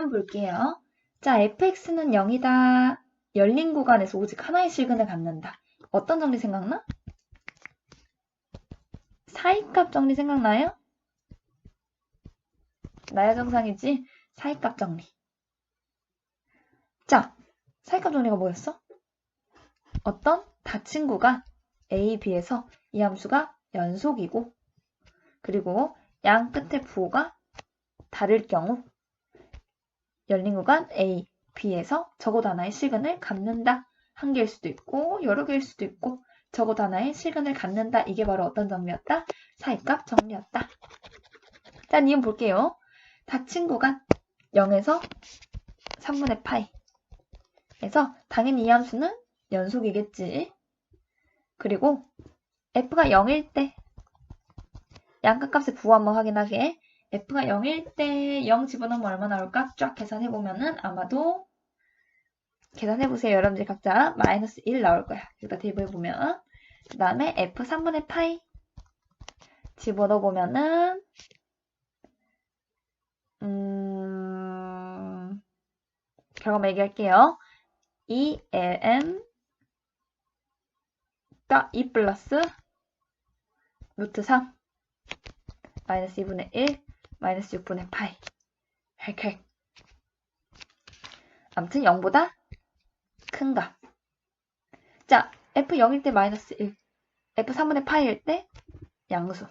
한번 볼게요. 자, fx는 0이다. 열린 구간에서 오직 하나의 실근을 갖는다. 어떤 정리 생각나? 사이값 정리 생각나요? 나야 정상이지? 사이값 정리. 자, 사이값 정리가 뭐였어? 어떤 닫힌 구간 A, B에서 이 함수가 연속이고 그리고 양 끝의 부호가 다를 경우 열린 구간 A, B에서 적어도 하나의 실근을 갖는다. 한 개일 수도 있고 여러 개일 수도 있고 적어도 하나의 실근을 갖는다. 이게 바로 어떤 정리였다? 사이값 정리였다. 자, 니은 볼게요. 닫힌 구간 0에서 3분의 파이 그래서 당연히 이 함수는 연속이겠지. 그리고 f가 0일 때 양끝값의 부호 한번 확인하게 f가 0일 때 0 집어넣으면 얼마 나올까? 쫙 계산해보면은 아마도 계산해보세요. 여러분들 각자 마이너스 1 나올 거야. 여기다 대입해보면 그 다음에 f 3분의 파이 집어넣어보면은 음... 결과만 얘기할게요. 2ln 가2 플러스 루트 3 마이너스 2분의 1 마이너스 6분의 파이 헥헥 아무튼 0보다 큰 값. 자, f 0일 때 마이너스 1 f 3분의 파이일 때 양수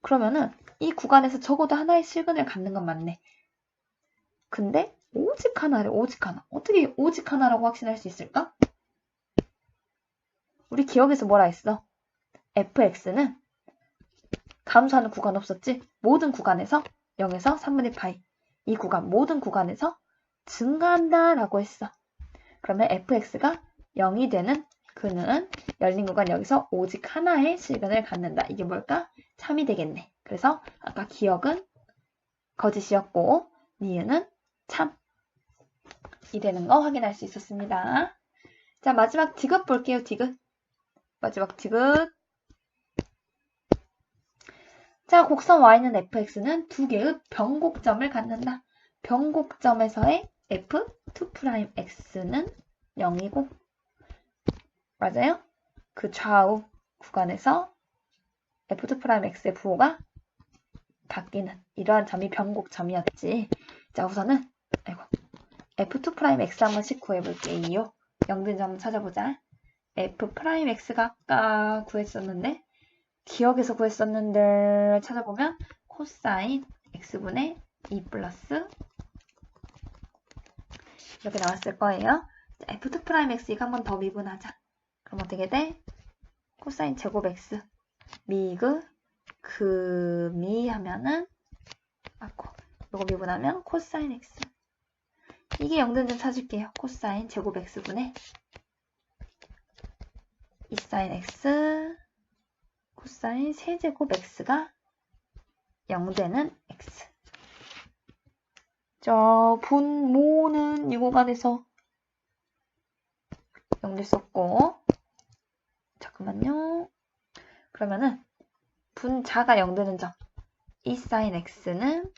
그러면은 이 구간에서 적어도 하나의 실근을 갖는 건 맞네. 근데 오직 하나를 오직 하나. 어떻게 오직 하나라고 확신할 수 있을까? 우리 기억에서 뭐라 했어? fx는 감소하는 구간 없었지? 모든 구간에서 0에서 3분의 파이. 이 구간, 모든 구간에서 증가한다 라고 했어. 그러면 fx가 0이 되는 그는 열린 구간 여기서 오직 하나의 실근을 갖는다. 이게 뭘까? 3이 되겠네. 그래서 아까 기억은 거짓이었고 니은은 참. 이 되는 거 확인할 수 있었습니다. 자, 마지막 디귿 볼게요, 디귿. 마지막 디귿. 자, 곡선 y는 fx는 두 개의 변곡점을 갖는다. 변곡점에서의 f2'x는 0이고 맞아요? 그 좌우 구간에서 f2'x의 부호가 바뀌는 이러한 점이 변곡점이었지. 자, 우선은 아이고 f2'x 한 번 씩 구해볼게요. 0된 점 찾아보자. f'x가 아까 구했었는데 기억에서 구했었는데 찾아보면 코사인 x분의 2 플러스 이렇게 나왔을 거예요. f2'x 이거 한 번 더 미분하자. 그럼 어떻게 돼? 코사인 제곱 x 미그 금이 하면은 맞고 이거 미분하면 코사인 x 이게 0된 점 찾을게요. 코사인 제곱 x분의 2사인 x 코사인 세제곱 x가 0되는 x 자, 분모는 이 0될 수 없고 잠깐만요. 그러면은 분자가 0되는 점 2사인 x는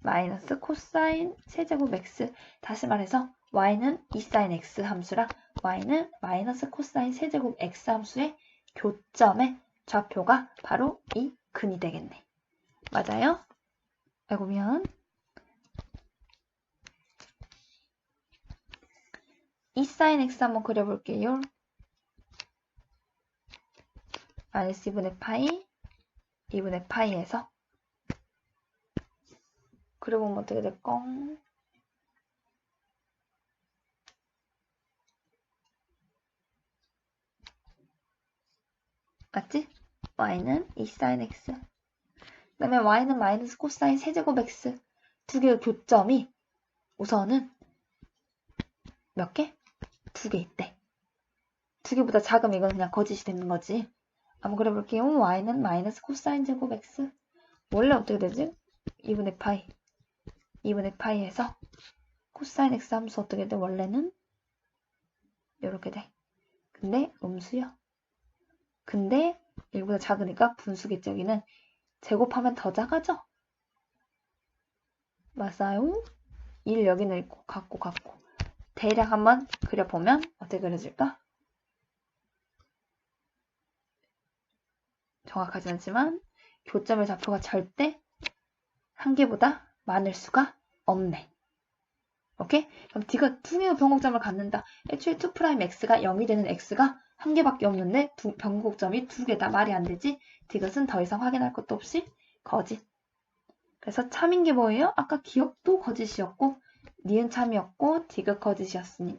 마이너스 코사인 세제곱 x 다시 말해서 y는 2사인 x 함수라 y는 마이너스 코사인 세제곱 x 함수의 교점의 좌표가 바로 이 근이 되겠네. 맞아요? 알고 보면 2사인 x 한번 그려볼게요. 마이너스 2분의 파이 2분의 파이에서 그려보면 어떻게 될까? 맞지? Y는 2sin x 그 다음에 y는 마이너스 코사인 세제곱 x 두 개의 교점이 우선은 몇 개? 두 개 있대. 두 개보다 작으면 이건 그냥 거짓이 되는 거지. 한번 그려볼게요. y는 마이너스 코사인 제곱 x 원래 어떻게 되지? 2분의 파이 2분의 파이에서 코사인 x 함수 어떻게 돼? 원래는 이렇게 돼. 근데 음수요. 근데 1보다 작으니까 분수겠죠. 여기는 제곱하면 더 작아져. 맞아요? 1 여기는 있고 같고 같고 대략 한번 그려보면 어떻게 그려질까? 정확하지 않지만 교점의 좌표가 절대 한 개보다 많을 수가 없네. 오케이? 그럼 D가 두 개의 변곡점을 갖는다. 애초에 2'X가 0이 되는 X가 한 개밖에 없는데 두, 변곡점이 두 개다. 말이 안 되지? 디귿은 더 이상 확인할 것도 없이 거짓. 그래서 참인 게 뭐예요? 아까 기억도 거짓이었고 니은 참이었고 디귿 거짓이었으니